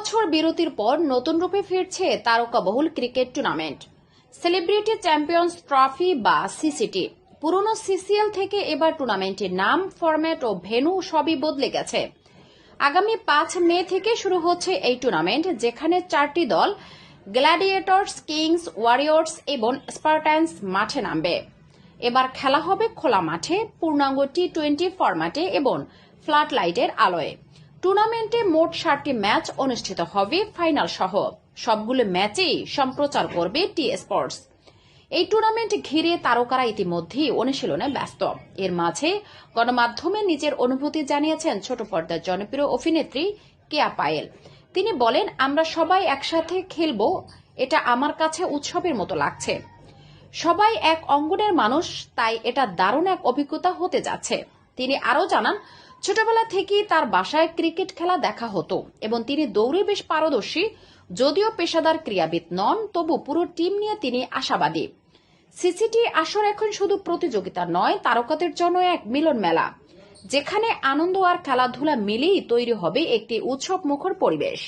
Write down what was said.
বছর বিরতির পর নতুন রূপে ফিরছে তারকাবহুল cricket tournament. Celebrity champions trophy বা সিসিটি। পুরনো সিসিএল থেকে এবার টুর্নামেন্টের নাম, ফরম্যাট ও ভেন্যু সবই বদলে গেছে। আগামী পাঁচ মে থেকে শুরু হচ্ছে এই টুর্নামেন্ট, যেখানে চারটি দল, গ্ল্যাডিয়েটর্স, কিংস, ওয়ারিয়র্স এবং স্পার্টান্স মাঠে নামবে। এবার খেলা হবে খোলা মাঠে, পূর্ণাঙ্গ টি টোয়েন্টি ফরম্যাটে এবং ফ্ল্যাট লাইটের আলোয়। টুর্নামেন্টে মোট ষাটটি ম্যাচ অনুষ্ঠিত হবে ফাইনাল সহ। সবগুলো ম্যাচেই সম্প্রচার করবে টি স্পোর্টস। এই টুর্নামেন্ট ঘিরে তারকারা ইতিমধ্যেই অনুশীলনে ব্যস্ত। এর মাঝে গণমাধ্যমে নিজের অনুভূতি জানিয়েছেন ছোট পর্দার জনপ্রিয় অভিনেত্রী কেয়া পায়েল। তিনি বলেন, আমরা সবাই একসাথে খেলব, এটা আমার কাছে উৎসবের মতো লাগছে। সবাই এক অঙ্গনের মানুষ, তাই এটা দারুণ এক অভিজ্ঞতা হতে যাচ্ছে। তিনি আরও জানান ছোটবেলা থেকেই তার বাসায় ক্রিকেট খেলা দেখা হতো এবং তিনি দৌড়ে বেশ পারদর্শী, যদিও পেশাদার ক্রীড়াবিদ নন, তবু পুরো টিম নিয়ে তিনি আশাবাদী। সিসিটি আসর এখন শুধু প্রতিযোগিতা নয়, তারকাদের জন্য এক মিলন মেলা, যেখানে আনন্দ আর খেলাধুলা মিলেই তৈরি হবে একটি উৎসব মুখর পরিবেশ।